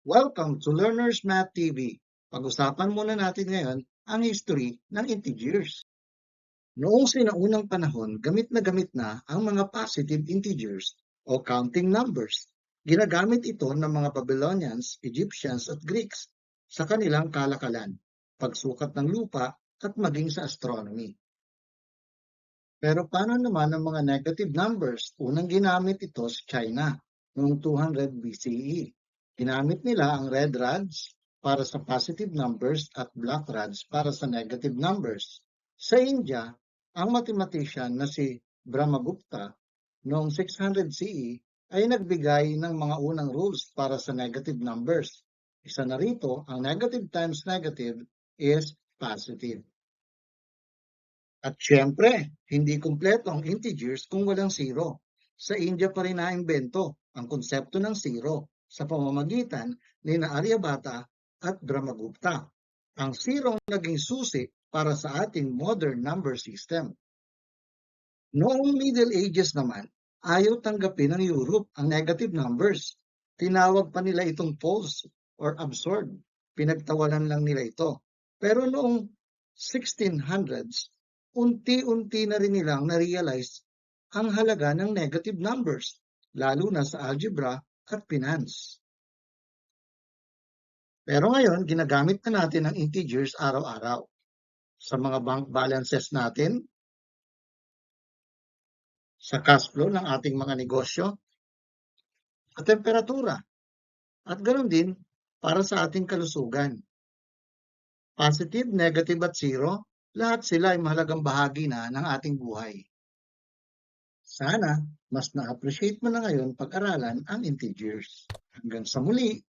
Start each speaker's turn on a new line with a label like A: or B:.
A: Welcome to Learners Math TV. Pag-usapan muna natin ngayon ang history ng integers. Noong sinaunang panahon, gamit na gamit na ang mga positive integers o counting numbers. Ginagamit ito ng mga Babylonians, Egyptians at Greeks sa kanilang kalakalan, pagsukat ng lupa at maging sa astronomy. Pero paano naman ang mga negative numbers? Unang ginamit ito sa China noong 200 BCE. Ginamit nila ang red rods para sa positive numbers at black rods para sa negative numbers. Sa India, ang mathematician na si Brahmagupta noong 600 CE ay nagbigay ng mga unang rules para sa negative numbers. Isa na rito, ang negative times negative is positive. At syempre, hindi kumpleto ang integers kung walang zero. Sa India pa rin naimbento ang konsepto ng zero sa pamamagitan ni na Aryabhata at Brahmagupta. Ang zero ang naging susi para sa ating modern number system. Noong Middle Ages naman, ayaw tanggapin ng Europe ang negative numbers. Tinawag pa nila itong false or absurd. Pinagtawanan lang nila ito. Pero noong 1600s, unti-unti na rin nilang na-realize ang halaga ng negative numbers, lalo na sa algebra at finance. Pero ngayon, ginagamit na natin ang integers araw-araw. Sa mga bank balances natin, sa cash flow ng ating mga negosyo, at temperatura. At ganoon din para sa ating kalusugan. Positive, negative at zero, lahat sila ay mahalagang bahagi na ng ating buhay. Sana mas na-appreciate mo na ngayon pag-aralan ang integers. Hanggang sa muli,